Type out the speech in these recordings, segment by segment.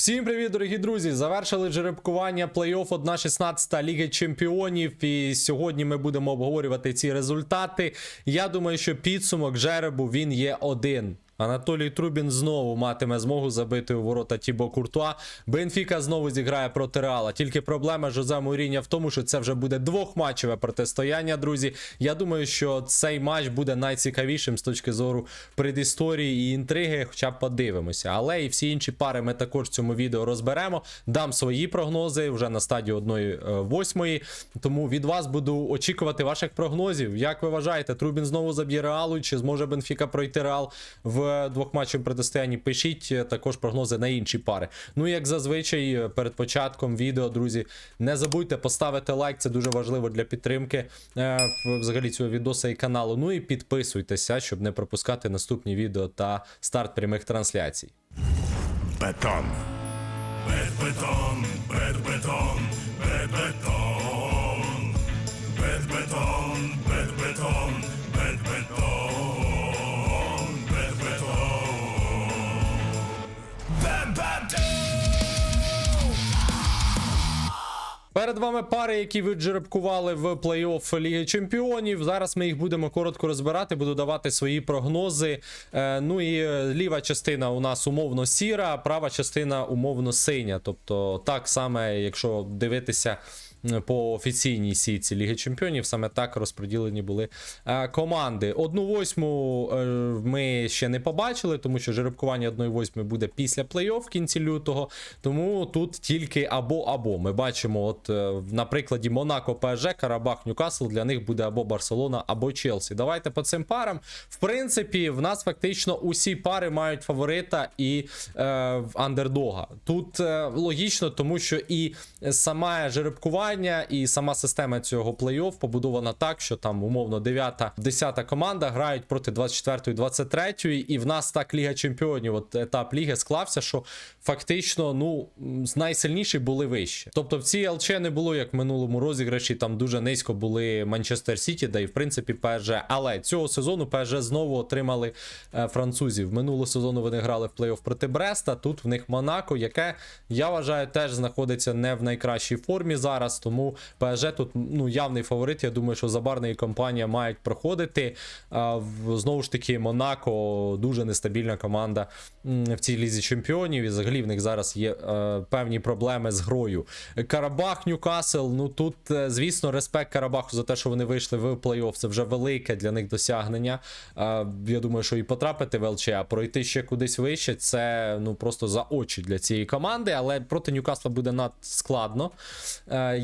Всім привіт, дорогі друзі! Завершили жеребкування плей-офф 1-16 Ліги Чемпіонів. І сьогодні ми будемо обговорювати ці результати. Я думаю, що підсумок жеребу він є один. Анатолій Трубін знову матиме змогу забити у ворота Тібо Куртуа. Бенфіка знову зіграє проти Реала. Тільки проблема Жозе Муріння в тому, що це вже буде двохматчеве протистояння, друзі. Я думаю, що цей матч буде найцікавішим з точки зору предісторії і інтриги, хоча б подивимося. Але і всі інші пари ми також в цьому відео розберемо. Дам свої прогнози вже на стадії 1-8. Тому від вас буду очікувати ваших прогнозів. Як ви вважаєте, Трубін знову заб'є Реалу? Чи зможе Бенфіка пройти Реал в двохматчевому протистоянні? Пишіть е, також прогнози на інші пари. Ну як зазвичай, е, перед початком відео, друзі, не забудьте поставити лайк, це дуже важливо для підтримки е, взагалі цього відоса і каналу. Ну і підписуйтеся, щоб не пропускати наступні відео та старт прямих трансляцій. Бетон. Бет-бетон, бет-бетон. Перед вами пари, які ви джеребкували в плей-офф Ліги Чемпіонів. Зараз ми їх будемо коротко розбирати, буду давати свої прогнози. Е, ну і е, ліва частина у нас умовно сіра, права частина умовно синя. Тобто, так саме, якщо дивитися. По офіційній сітці Ліги Чемпіонів саме так розподілені були е, команди. Одну восьму е, ми ще не побачили, тому що жеребкування одної восьми буде після плей-офф в кінці лютого. Тому тут тільки або-або. Ми бачимо, от е, на прикладі Монако ПСЖ, Карабах, Ньюкасл для них буде або Барселона, або Челсі. Давайте по цим парам. В принципі, в нас фактично усі пари мають фаворита і е, андердога. Тут е, логічно, тому що і саме жеребкування, і сама система цього плей-офф побудована так, що там умовно 9-10 команда грають проти 24-ї, 23-ї, і в нас так Ліга Чемпіонів, от етап ліги склався, що фактично ну найсильніші були вище. Тобто в цій ЛЧ не було як в минулому розіграші, там дуже низько були Манчестер Сіті, да і в принципі ПСЖ. Але цього сезону ПСЖ знову отримали е, французів. Минулого сезону вони грали в плей-офф проти Бреста. Тут в них Монако, яке я вважаю теж знаходиться не в найкращій формі зараз. Тому ПСЖ тут ну явний фаворит. Я думаю, що Забарна і компанія мають проходити. Знову ж таки, Монако дуже нестабільна команда в цій лізі чемпіонів. І взагалі в них зараз є е, певні проблеми з грою. Карабах, Ньюкасл. Ну тут, е, звісно, респект Карабаху за те, що вони вийшли в плей-офф. Це вже велике для них досягнення. Е, я думаю, що і потрапити в ЛЧ, а пройти ще кудись вище, це ну просто за очі для цієї команди. Але проти Ньюкасла буде надскладно.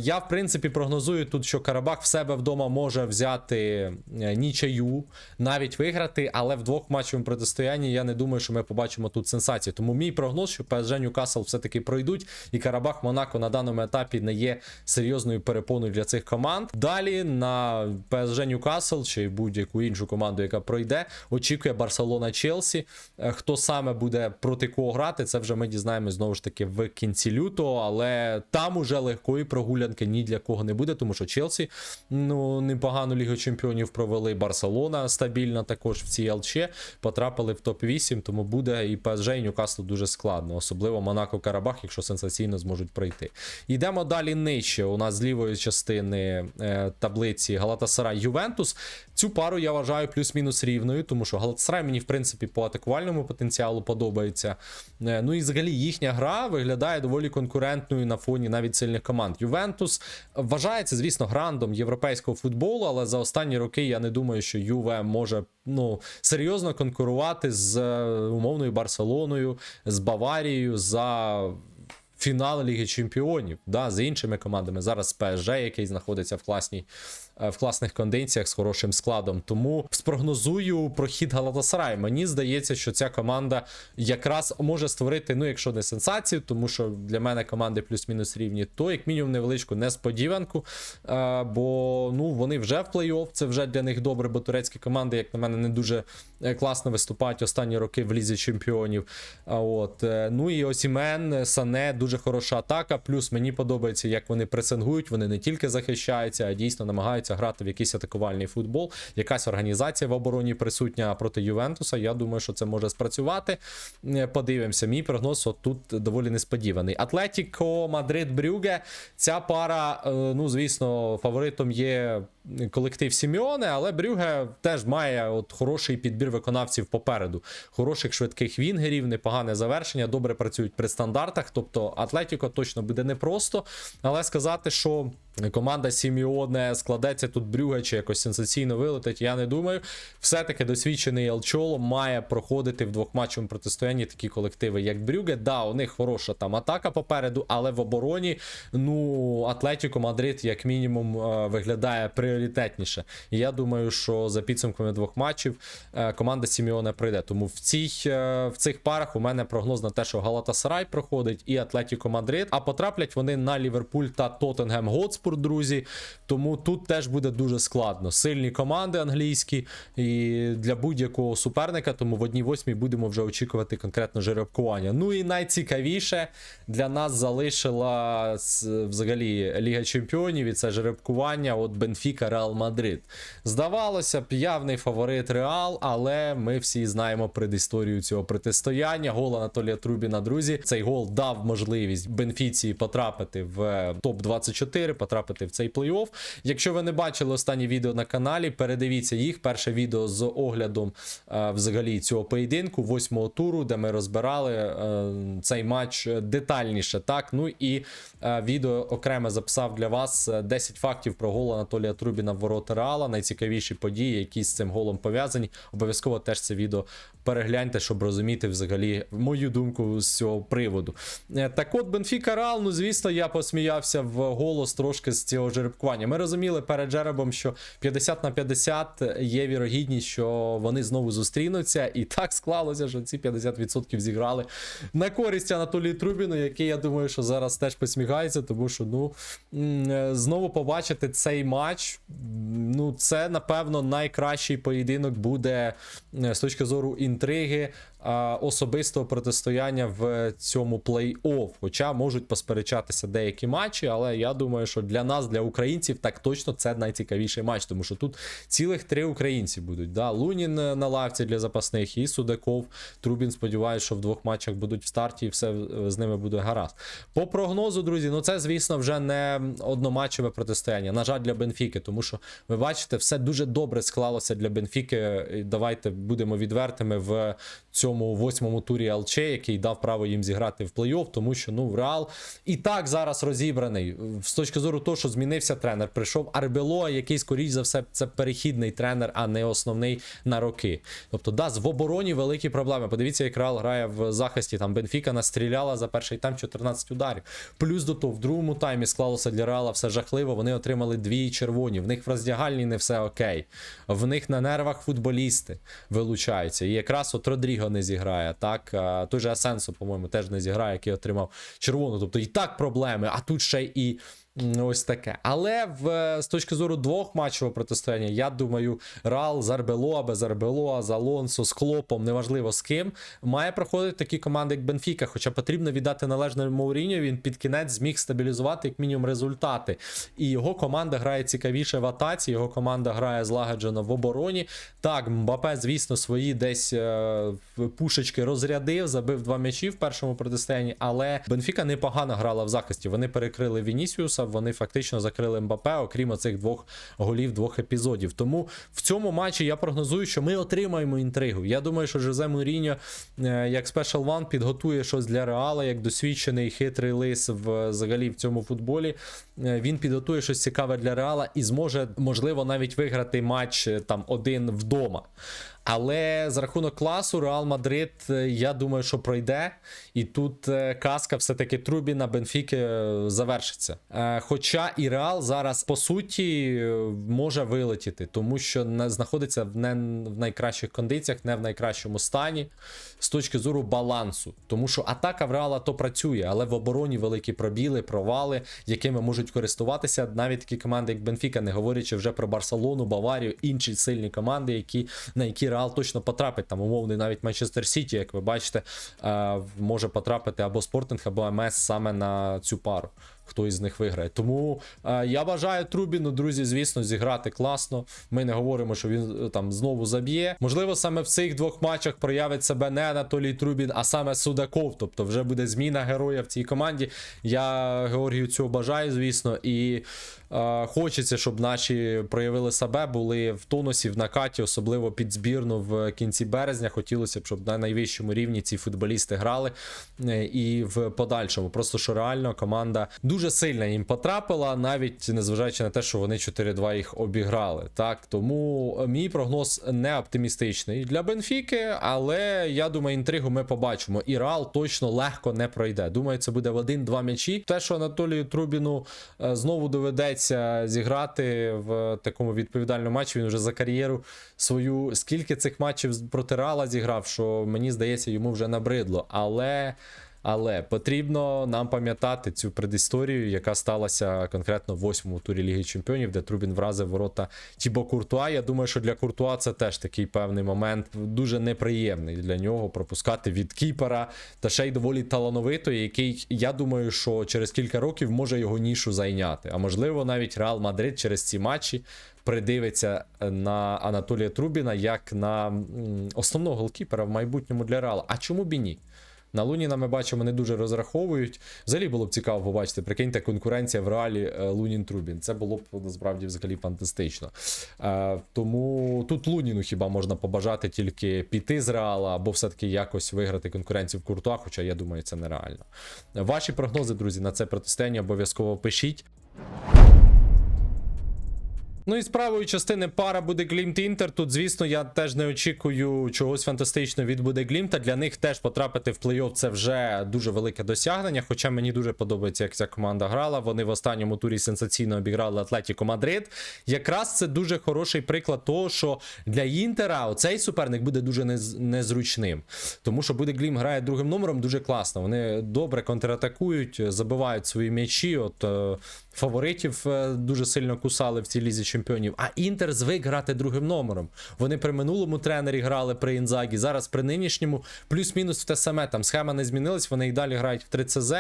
Я, в принципі, прогнозую тут, що Карабах в себе вдома може взяти е, нічию, навіть виграти, але в двохматчевому протистоянні я не думаю, що ми побачимо тут сенсації. Тому мій прогноз, що ПСЖ Ньюкасл все-таки пройдуть, і Карабах Монако на даному етапі не є серйозною перепоною для цих команд. Далі на ПСЖ Ньюкасл чи будь-яку іншу команду, яка пройде, очікує Барселона Челсі. Е, Хто саме буде проти кого грати, це вже ми дізнаємось знову ж таки в кінці лютого, але там уже легкої прогулянки ні для кого не буде, тому що Челсі ну непогану Лігу Чемпіонів провели. Барселона стабільна також в цій ЛЧ, потрапили в топ-8, тому буде і ПСЖ, і Ньюкаслу дуже складно, особливо Монако Карабах, якщо сенсаційно зможуть пройти. Йдемо далі нижче. У нас з лівої частини е, таблиці Галатасарай Ювентус. Цю пару я вважаю плюс-мінус рівною, тому що Галатасарай мені, в принципі, по атакувальному потенціалу подобається. Е, Ну і взагалі їхня гра виглядає доволі конкурентною на фоні навіть сильних команд. Ювентус вважається, звісно, грандом європейського футболу, але за останні роки я не думаю, що Юве може ну, серйозно конкурувати з е, умовною Барселоною, з Баварією за фінал Ліги Чемпіонів, да, з іншими командами. Зараз ПСЖ, який знаходиться в класній. Е, В класних кондиціях з хорошим складом. Тому спрогнозую прохід Галатасарай. Мені здається, що ця команда якраз може створити, ну, якщо не сенсацію, тому що для мене команди плюс-мінус рівні, то як мінімум невеличку несподіванку. Е, бо ну, вони вже в плей-офф, це вже для них добре, бо турецькі команди, як на мене, не дуже е, класно виступають останні роки в лізі чемпіонів. От ну і Осімен, Сане, дуже хороша атака. Плюс мені подобається, як вони пресингують. Вони не тільки захищаються, а дійсно намагаються намагаються грати в якийсь атакувальний футбол. Якась організація в обороні присутня проти Ювентуса. Я думаю, що це може спрацювати. Е, Подивимося. Мій прогноз тут доволі несподіваний. Атлетіко Мадрид Брюге. Ця пара, е, ну звісно, фаворитом є колектив Сіміоне, але Брюге теж має от хороший підбір виконавців попереду. Хороших швидких вінгерів, непогане завершення, добре працюють при стандартах. Тобто Атлетіко точно буде непросто. Але сказати, що команда Сіміоне складеться тут Брюге чи якось сенсаційно вилетить, я не думаю. Все-таки досвідчений Елчоло має проходити в двохматчевому протистоянні такі колективи, як Брюге. Да, у них хороша там атака попереду, але в обороні, ну, Атлетіко Мадрид, як мінімум, е, виглядає пріоритетніше. І я думаю, що за підсумками двох матчів е, команда Сіміоне прийде. Тому в, цій, е, в цих парах у мене прогноз на те, що Галатасарай проходить і Атлетіко Мадрид. А потраплять вони на Ліверпуль та Тоттенгем Готспур, друзі. Тому тут теж буде дуже складно. Сильні команди англійські і для будь-якого суперника. Тому в одній восьмій будемо вже очікувати конкретно жеребкування. Ну і найцікавіше для нас залишила взагалі Ліга Чемпіонів і це жеребкування от Бенфіка Реал Мадрид. Здавалося б, явний фаворит Реал, але ми всі знаємо предісторію цього протистояння. Гол Анатолія Трубіна, друзі. Цей гол дав можливість Бенфіці потрапити в топ 24 потрапити в цей плей-офф. Якщо ви не бачили останні відео на каналі, передивіться їх. Перше відео з оглядом е, взагалі цього поєдинку, восьмого туру, де ми розбирали е, цей матч детальніше. Так, ну і е, відео окремо записав для вас е, 10 фактів про гол Анатолія Трубіна в ворота Реала. Найцікавіші події, які з цим голом пов'язані. Обов'язково теж це відео перегляньте, щоб розуміти взагалі мою думку з цього приводу. Е, Так от, Бенфіка Реал, ну звісно, я посміявся в голос трошки з цього жеребкування. Ми розуміли перед жеребом, що 50 на 50 є вірогідність, що вони знову зустрінуться, і так склалося, що ці 50% зіграли на користь Анатолію Трубіну, який я думаю, що зараз теж посміхається, тому що ну е, знову побачити цей матч. Ну, це напевно найкращий поєдинок буде е, з точки зору інтриги. Особистого протистояння в цьому плей-офф. Хоча можуть посперечатися деякі матчі, але я думаю, що для нас, для українців, так точно це найцікавіший матч, тому що тут цілих три українці будуть. Да? Лунін е, на лавці для запасних і Судаков. Трубін, сподіваюся, що в двох матчах будуть в старті і все е, з ними буде гаразд. По прогнозу, друзі, ну це, звісно, вже не одноматчеве протистояння. На жаль, для Бенфіки, тому що ви бачите, все дуже добре склалося для Бенфіки. Давайте будемо відвертими в цьому восьмому турі ЛЧ, який дав право їм зіграти в плей-офф, тому що ну Реал і так зараз розібраний з точки зору того, що змінився тренер. Прийшов Арбело, який, скоріш за все, це перехідний тренер, а не основний на роки. Тобто, да, в обороні великі проблеми. Подивіться, як Реал грає в захисті. Там Бенфіка настріляла за перший тайм 14 ударів. Плюс до того, в другому таймі склалося для Реала все жахливо. Вони отримали дві червоні. В них в роздягальні не все окей. В них на нервах футболісти вилучаються. І якраз от Родріго не зіграє. Так, той же Асенсо, по-моєму, теж не зіграє, який отримав червону. Тобто і так проблеми, а тут ще і. М, Ось таке. Але в, з точки зору двох матчевого протистояння, я думаю, Рал з Арбелоа, без Арбелоа, з Алонсо, з Клопом, неважливо з ким, має проходити такі команди, як Бенфіка. Хоча потрібно віддати належне Мауріньо, він під кінець зміг стабілізувати як мінімум результати. І його команда грає цікавіше в атаці, його команда грає злагоджено в обороні. Так, Мбапе, звісно, свої десь е, пушечки розрядив, забив два м'ячі в першому протистоянні, але Бенфіка непогано грала в захисті. Вони перекрили Вінісіуса, вони фактично закрили Мбапе, окрім оцих двох голів, двох епізодів. Тому в цьому матчі я прогнозую, що ми отримаємо інтригу. Я думаю, що Жозе Муріньо, е, як Special One, підготує щось для Реала, як досвідчений хитрий лис взагалі в цьому футболі. Е, Він підготує щось цікаве для Реала і зможе, можливо, навіть виграти матч е, там один вдома. Але за рахунок класу Реал Мадрид, е, я думаю, що пройде. І тут е, казка все-таки Трубіна Бенфіки е, завершиться. Хоча і Реал зараз по суті може вилетіти, тому що не знаходиться в не в найкращих кондиціях, не в найкращому стані з точки зору балансу. Тому що атака в Реала то працює, але в обороні великі пробіли, провали, якими можуть користуватися навіть такі команди, як Бенфіка, не говорячи вже про Барселону, Баварію, інші сильні команди, які, на які Реал точно потрапить. Там умовний навіть Манчестер Сіті, як ви бачите, е, може потрапити або Спортинг, або МС саме на цю пару. хто із них виграє. Тому е, я бажаю Трубіну, друзі, звісно, зіграти класно. Ми не говоримо, що він е, там знову заб'є. Можливо, саме в цих двох матчах проявить себе не Анатолій Трубін, а саме Судаков. Тобто вже буде зміна героя в цій команді. Я Георгію цього бажаю, звісно, і хочеться, щоб наші проявили себе, були в тонусі, в накаті, особливо під збірну в кінці березня. Хотілося б, щоб на найвищому рівні ці футболісти грали е, і в подальшому. Просто що реально команда дуже сильно їм потрапила, навіть незважаючи на те, що вони 4-2 їх обіграли. Так тому мій прогноз не оптимістичний для Бенфіки, але я думаю, інтригу ми побачимо. І Реал точно легко не пройде. Думаю, це буде в один-два м'ячі. Те, що Анатолію Трубіну е, знову доведеться зіграти в такому відповідальному матчі. Він вже за кар'єру свою скільки цих матчів проти Рала зіграв, що мені здається, йому вже набридло. Але. Але потрібно нам пам'ятати цю предісторію, яка сталася конкретно в восьмому турі Ліги Чемпіонів, де Трубін вразив ворота Тібо Куртуа. Я думаю, що для Куртуа це теж такий певний момент, дуже неприємний для нього пропускати від кіпера та ще й доволі талановитої, який я думаю, що через кілька років може його нішу зайняти. А можливо, навіть Реал Мадрид через ці матчі придивиться на Анатолія Трубіна як на основного голкіпера в майбутньому для Реала. А чому б і ні? На Луніна ми бачимо, не дуже розраховують. Взагалі було б цікаво побачити. Прикиньте, конкуренція в реалі е, Лунін Трубін. Це було б насправді взагалі фантастично. Е, тому тут Луніну хіба можна побажати тільки піти з реала, або все-таки якось виграти конкуренцію в куртуа, хоча я думаю, це нереально. Ваші прогнози, друзі, на це протистояння обов'язково пишіть. Ну і з правої частини пара буде Глімт Інтер. Тут, звісно, я теж не очікую чогось фантастичного від буде Глімта. Для них теж потрапити в плей-офф це вже дуже велике досягнення. Хоча мені дуже подобається, як ця команда грала. Вони в останньому турі сенсаційно обіграли Атлетіко Мадрид. Якраз це дуже хороший приклад того, що для Інтера оцей суперник буде дуже незручним. Тому що буде Глім грає другим номером дуже класно. Вони добре контратакують, забивають свої м'ячі. От е, фаворитів е, дуже сильно кусали в цій лізі чемпіонів. А Інтер звик грати другим номером. Вони при минулому тренері грали при Інзагі. Зараз при нинішньому плюс-мінус те саме. Там схема не змінилась. Вони і далі грають в 3 ЦЗ,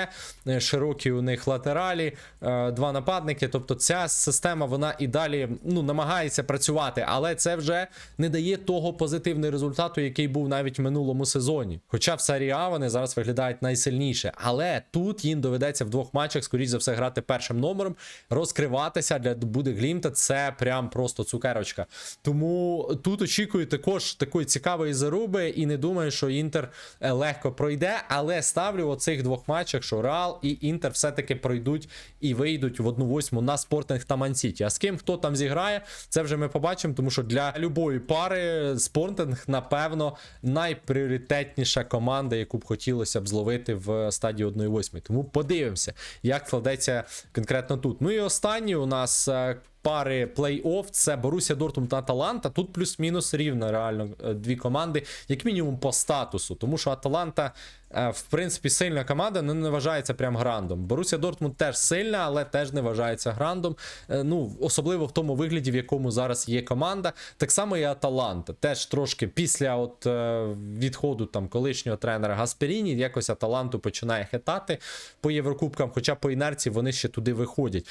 е, широкі у них латералі, е, два нападники. Тобто ця система вона і далі ну, намагається працювати, але це вже не дає того позитивного результату, який був навіть в минулому сезоні. Хоча в серії А вони зараз виглядають найсильніше. Але тут їм доведеться в двох матчах, скоріш за все, грати першим номером, розкриватися для буде Глімта. Це прям просто цукерочка. Тому тут очікую також такої цікавої заруби, і не думаю, що Інтер е, легко пройде. Але ставлю в оцих двох матчах, що Реал і Інтер все-таки пройдуть і вийдуть в одну восьму на спортинг та Мансіті. А з ким хто там зіграє, це вже ми побачимо, тому що для любої пари спортинг, напевно, найпріоритетніша команда, яку б хотілося б зловити в стадії 1-8. Тому подивимося, як складеться конкретно тут. Ну і останній у нас. Пари плей-офф це Боруся Дортмунд та Аталанта. Тут плюс-мінус рівно реально е, дві команди, як мінімум по статусу. Тому що Аталанта, е, в принципі, сильна команда, але не вважається прям грандом. Боруся Дортмунд теж сильна, але теж не вважається грандом. Е, Ну, особливо в тому вигляді, в якому зараз є команда. Так само і Аталанта. Теж трошки після от відходу там колишнього тренера Гасперіні, якось Аталанту починає хитати по Єврокубкам, хоча по інерції вони ще туди виходять.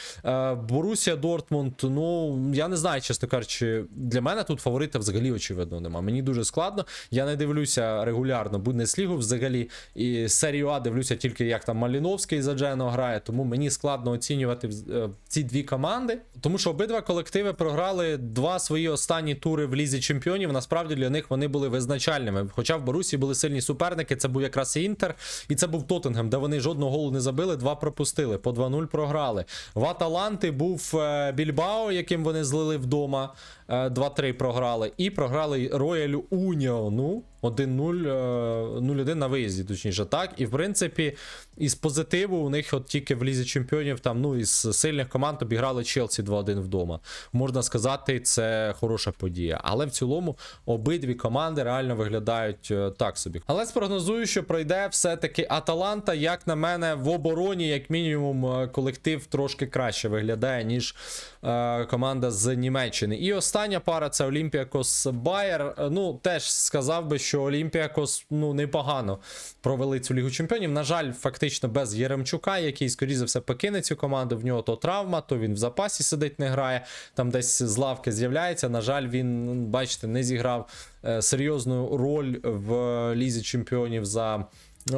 Борусія Дортмунд, ну я не знаю, чесно кажучи, для мене тут фаворита взагалі очевидно нема. Мені дуже складно. Я не дивлюся регулярно Бундеслігу взагалі. І серію А дивлюся тільки як там Маліновський за Джено грає, тому мені складно оцінювати е, ці дві команди. Тому що обидва колективи програли два свої останні тури в лізі чемпіонів. Насправді для них вони були визначальними. Хоча в Борусі були сильні суперники, це був якраз і Інтер, і це був Тоттенгем, де вони жодного голу не забили, два пропустили, по 2-0 програли. В Аталанти був е, Більбао, яким вони злили вдома. Е, 2-3 програли. І програли Роялю Уніону 1-0, е, 0-1 на виїзді, точніше так. І в принципі, із позитиву у них от тільки в Лізі Чемпіонів, там, ну, із сильних команд обіграли Челсі 2-1 вдома. Можна сказати, це хороша подія. Але в цілому обидві команди реально виглядають е, так собі. Але спрогнозую, що пройде все-таки Аталанта, як на мене, в обороні, як мінімум, е, колектив трошки краще виглядає, ніж е, команда з Німеччини. І остання пара це Олімпіакос Байер. Ну, теж сказав би, що що Олімпіакос ну непогано провели цю лігу чемпіонів. На жаль, фактично без Єремчука, який, скоріше за все, покине цю команду. В нього то травма, то він в запасі сидить, не грає. Там десь з лавки з'являється. На жаль, він, ну, бачите, не зіграв е, серйозну роль в лізі чемпіонів за.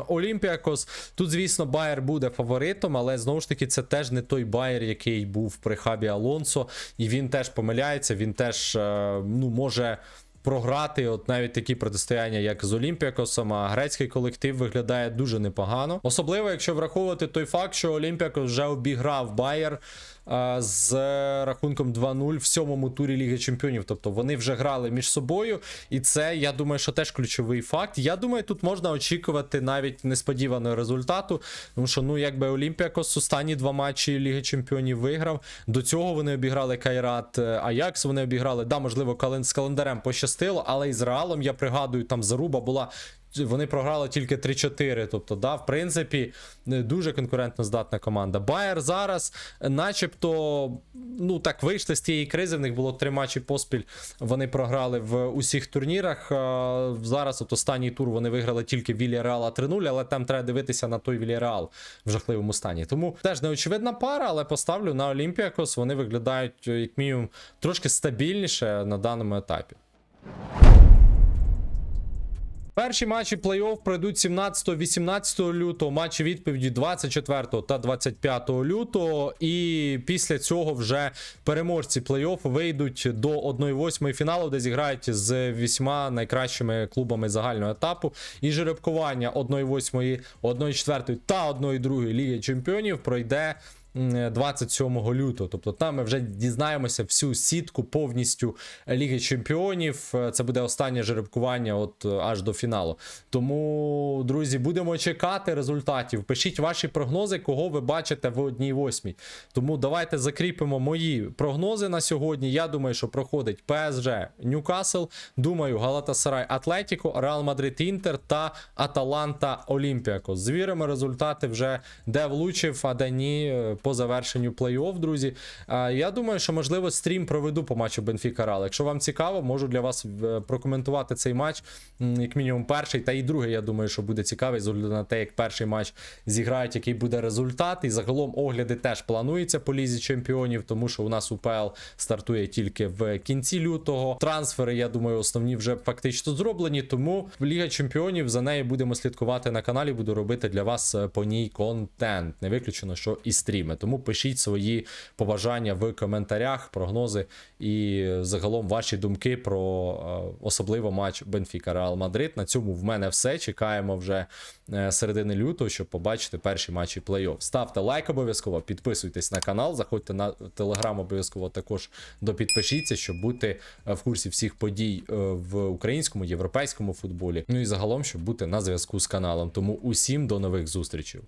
Олімпіакос. Тут, звісно, Байер буде фаворитом, але знову ж таки, це теж не той Байер, який був при хабі Алонсо, і він теж помиляється, він теж е, ну, може. Програти, от навіть такі протистояння, як з Олімпіакосом, а грецький колектив виглядає дуже непогано. Особливо, якщо враховувати той факт, що Олімпіакос вже обіграв Байер з рахунком 2-0 в сьомому турі Ліги Чемпіонів. Тобто вони вже грали між собою, і це, я думаю, що теж ключовий факт. Я думаю, тут можна очікувати навіть несподіваного результату, тому що ну якби Олімпіакос останні два матчі Ліги Чемпіонів виграв. До цього вони обіграли Кайрат е, Аякс. Вони обіграли, да, можливо, з календарем пощастило, але і з Реалом, я пригадую, там заруба була. Вони програли тільки 3-4. Тобто, да, в принципі, дуже конкурентно здатна команда. Байер зараз, начебто, ну так вийшли з тієї кризи. В них було три матчі поспіль. Вони програли в усіх турнірах. Зараз, от останній тур, вони виграли тільки Вільяреала 3-0, але там треба дивитися на той Вільяреал в жахливому стані. Тому теж неочевидна пара, але поставлю на Олімпіакос. Вони виглядають, як мінімум, трошки стабільніше на даному етапі. Перші матчі плей-офф пройдуть 17-18 лютого, матчі відповіді 24 та 25 лютого. І після цього вже переможці плей-офф вийдуть до 1-8 фіналу, де зіграють з вісьма найкращими клубами загального етапу. І жеребкування 1-8, 1-4 та 1-2 Ліги Чемпіонів пройде. М, 27 лютого. Тобто там ми вже дізнаємося всю сітку повністю Ліги Чемпіонів. Е, Це буде останнє жеребкування от е, аж до фіналу. Тому, друзі, будемо чекати результатів. Пишіть ваші прогнози, кого ви бачите в одній восьмій. Тому давайте закріпимо мої прогнози на сьогодні. Я думаю, що проходить ПСЖ Ньюкасл. Думаю, Галатасарай Атлетіко, Реал Мадрид Інтер та Аталанта Олімпіакос. Звіримо результати вже де влучив, а де ні е, по завершенню плей-офф, друзі. Я думаю, що можливо стрім проведу по матчу Бенфіка Реал. Якщо вам цікаво, можу для вас е, прокоментувати цей матч, як мінімум перший, та і другий. Я думаю, що буде цікавий з огляду на те, як перший матч зіграють, який буде результат. І загалом огляди теж плануються по лізі чемпіонів, тому що у нас УПЛ стартує тільки в кінці лютого. Трансфери, я думаю, основні вже фактично зроблені. Тому Ліга Чемпіонів за нею будемо слідкувати на каналі. Буду робити для вас е, по ній контент. Не виключено, що і стріми. Тому пишіть свої побажання в коментарях, прогнози і загалом ваші думки про е, особливо матч Бенфіка Реал Мадрид. На цьому в мене все. Чекаємо вже е, середини лютого, щоб побачити перші матчі плей-офф. Ставте лайк обов'язково, підписуйтесь на канал, заходьте на телеграм обов'язково також допідпишіться, щоб бути е, в курсі всіх подій в українському, європейському футболі. Ну і загалом, щоб бути на зв'язку з каналом. Тому усім до нових зустрічей.